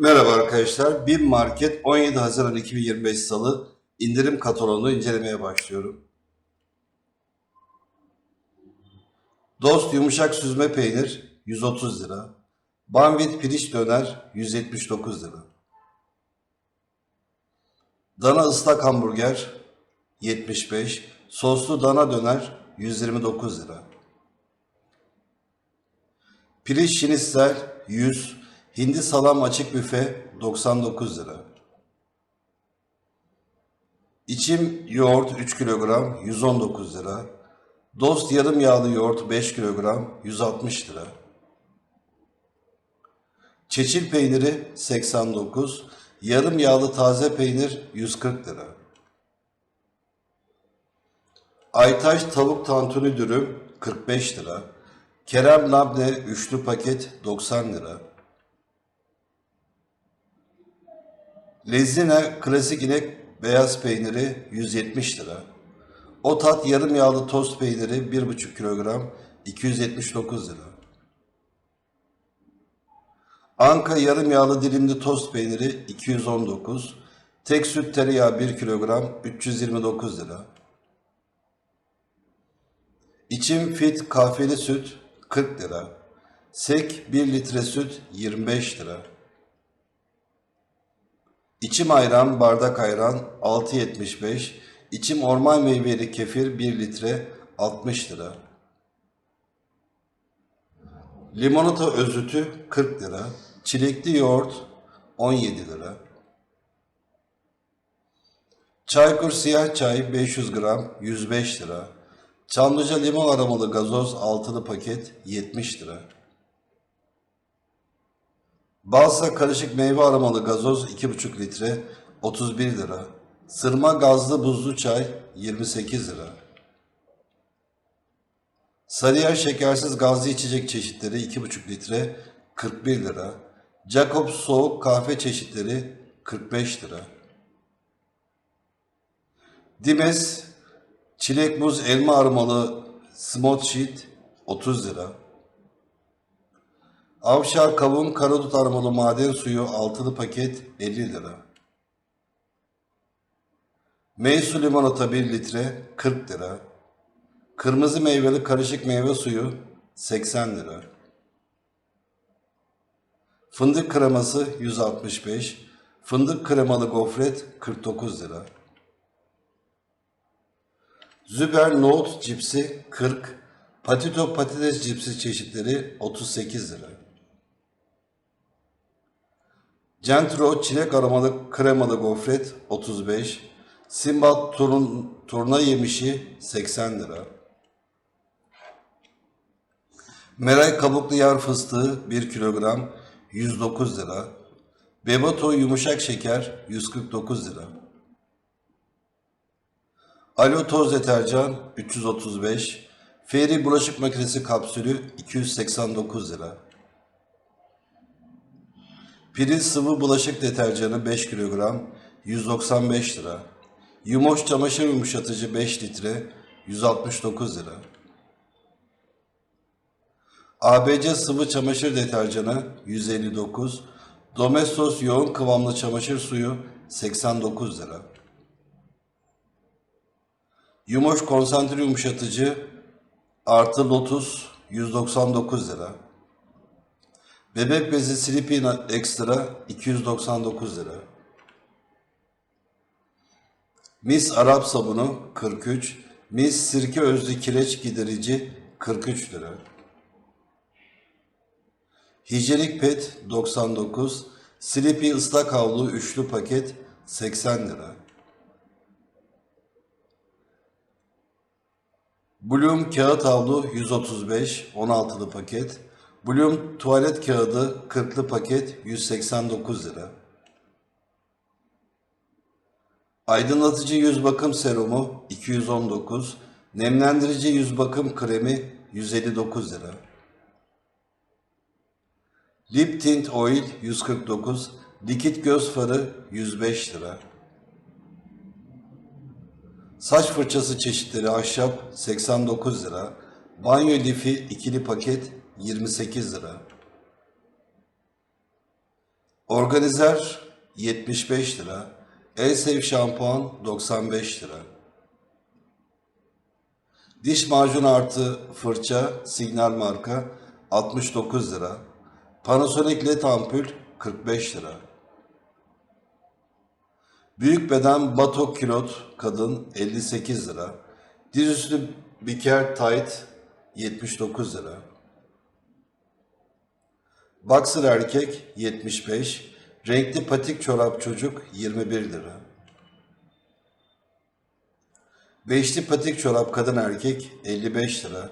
Merhaba arkadaşlar. BİM Market 17 Haziran 2025 Salı indirim kataloğunu incelemeye başlıyorum. Dost yumuşak süzme peynir 130 lira. Banvit pirinç döner 179 lira. Dana ıslak hamburger 75. Soslu dana döner 129 lira. Pirinç şinistel 100, hindi salam açık büfe 99 lira. İçim yoğurt 3 kilogram 119 lira. Dost yarım yağlı yoğurt 5 kilogram 160 lira. Çeçil peyniri 89, yarım yağlı taze peynir 140 lira. Aytaş tavuk tantuni dürüm 45 lira. Kerem labne üçlü paket 90 lira. Lezine klasik inek beyaz peyniri 170 lira. Otat yarım yağlı tost peyniri 1,5 kilogram 279 lira. Anka yarım yağlı dilimli tost peyniri 219. Tek süt tereyağı 1 kilogram 329 lira. İçim fit kahveli süt 40 lira. Sek 1 litre süt 25 lira. İçim ayran, bardak ayran 6.75. İçim orman meyveli kefir 1 litre 60 lira. Limonata özütü 40 lira. Çilekli yoğurt 17 lira. Çaykur siyah çay 500 gram 105 lira. Çamlıca limon aromalı gazoz altılı paket 70 lira. Balsa karışık meyve aromalı gazoz 2,5 litre 31 lira. Sırma gazlı buzlu çay 28 lira. Sarıyer şekersiz gazlı içecek çeşitleri 2,5 litre 41 lira. Jacobs soğuk kahve çeşitleri 45 lira. Dimes çilek muz elma aromalı smooth sheet 30 lira. Avşar kavun karadut aromalı maden suyu altılı paket 50 lira. Meysu limonata 1 litre 40 lira. Kırmızı meyveli karışık meyve suyu 80 lira. Fındık kreması 165. Fındık kremalı gofret 49 lira. Züber nohut cipsi 40. Patito patates cipsi çeşitleri 38 lira. Centro çilek aromalı kremalı gofret 35. Simbat turun, turna yemişi 80 lira. Meray kabuklu yar fıstığı 1 kilogram 109 lira. Bebato yumuşak şeker 149 lira. Alo toz deterjan 335. Feri bulaşık makinesi kapsülü 289 lira. Piril sıvı bulaşık deterjanı 5 kilogram 195 lira. Yumoş çamaşır yumuşatıcı 5 litre 169 lira. ABC sıvı çamaşır deterjanı 159. Domestos yoğun kıvamlı çamaşır suyu 89 lira. Yumoş konsantre yumuşatıcı artı lotus 199 lira. Bebek bezi Sleepy Extra 299 lira. Mis Arap sabunu 43. Mis sirke özlü kireç giderici 43 lira. Hijyenik pet 99. Sleepy ıslak havlu üçlü paket 80 lira. Bloom kağıt havlu 135 16'lı paket. Bloom tuvalet kağıdı 40'lı paket 189 lira. Aydınlatıcı yüz bakım serumu 219, nemlendirici yüz bakım kremi 159 lira. Lip tint oil 149, likit göz farı 105 lira. Saç fırçası çeşitleri ahşap 89 lira. Banyo lifi ikili paket 28 lira. Organizer 75 lira. Elsev şampuan 95 lira. Diş macunu artı fırça Signal marka 69 lira. Panasonic LED ampul 45 lira. Büyük beden batok kilot kadın 58 lira. Dizüstü biker tight 79 lira. Boxer erkek 75. Renkli patik çorap çocuk 21 lira. Beşli patik çorap kadın erkek 55 lira.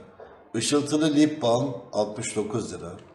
Işıltılı lip balm 69 lira.